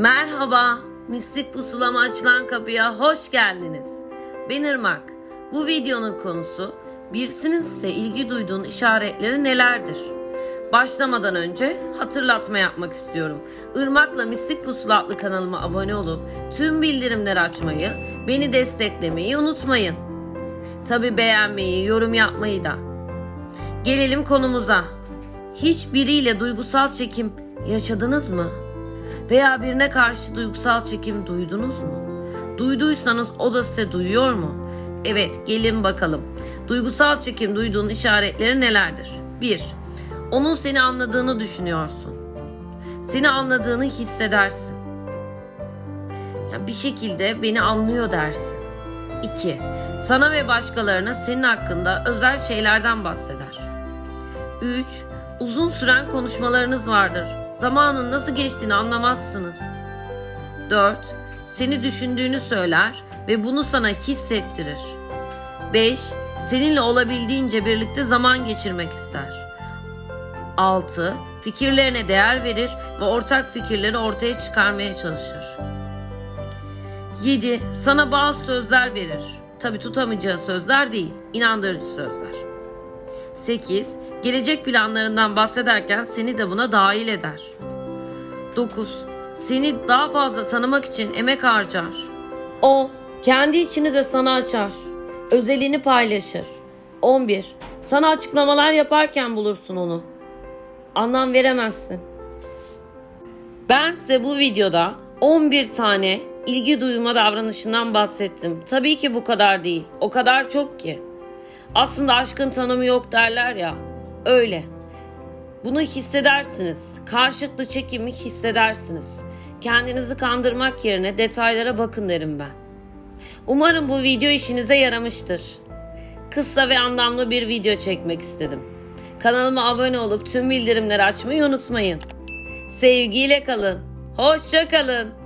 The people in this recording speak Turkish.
Merhaba, Mistik Pusulama açılan kapıya hoş geldiniz. Ben Irmak. Bu videonun konusu birisinin size ilgi duyduğun işaretleri nelerdir? Başlamadan önce hatırlatma yapmak istiyorum. Irmak'la Mistik Pusula adlı kanalıma abone olup tüm bildirimleri açmayı, beni desteklemeyi unutmayın. Tabi beğenmeyi, yorum yapmayı da. Gelelim konumuza. Hiç biriyle duygusal çekim yaşadınız mı? Veya birine karşı duygusal çekim duydunuz mu? Duyduysanız o da size duyuyor mu? Evet, gelin bakalım. Duygusal çekim duyduğun işaretleri nelerdir? 1. Onun seni anladığını düşünüyorsun. Seni anladığını hissedersin. Ya bir şekilde beni anlıyor dersin. 2. Sana ve başkalarına senin hakkında özel şeylerden bahseder. 3. Uzun süren konuşmalarınız vardır. Zamanın nasıl geçtiğini anlamazsınız. 4. Seni düşündüğünü söyler ve bunu sana hissettirir. 5. Seninle olabildiğince birlikte zaman geçirmek ister. 6. Fikirlerine değer verir ve ortak fikirleri ortaya çıkarmaya çalışır. 7. Sana bazı sözler verir. Tabi tutamayacağı sözler değil, inandırıcı sözler. 8. Gelecek planlarından bahsederken seni de buna dahil eder. 9. Seni daha fazla tanımak için emek harcar. 10. Kendi içini de sana açar. Özelini paylaşır. 11. Sana açıklamalar yaparken bulursun onu. Anlam veremezsin. Ben size bu videoda 11 tane ilgi duyma davranışından bahsettim. Tabii ki bu kadar değil. O kadar çok ki. Aslında aşkın tanımı yok derler ya. Öyle. Bunu hissedersiniz. Karşılıklı çekimi hissedersiniz. Kendinizi kandırmak yerine detaylara bakın derim ben. Umarım bu video işinize yaramıştır. Kısa ve anlamlı bir video çekmek istedim. Kanalıma abone olup tüm bildirimleri açmayı unutmayın. Sevgiyle kalın. Hoşça kalın.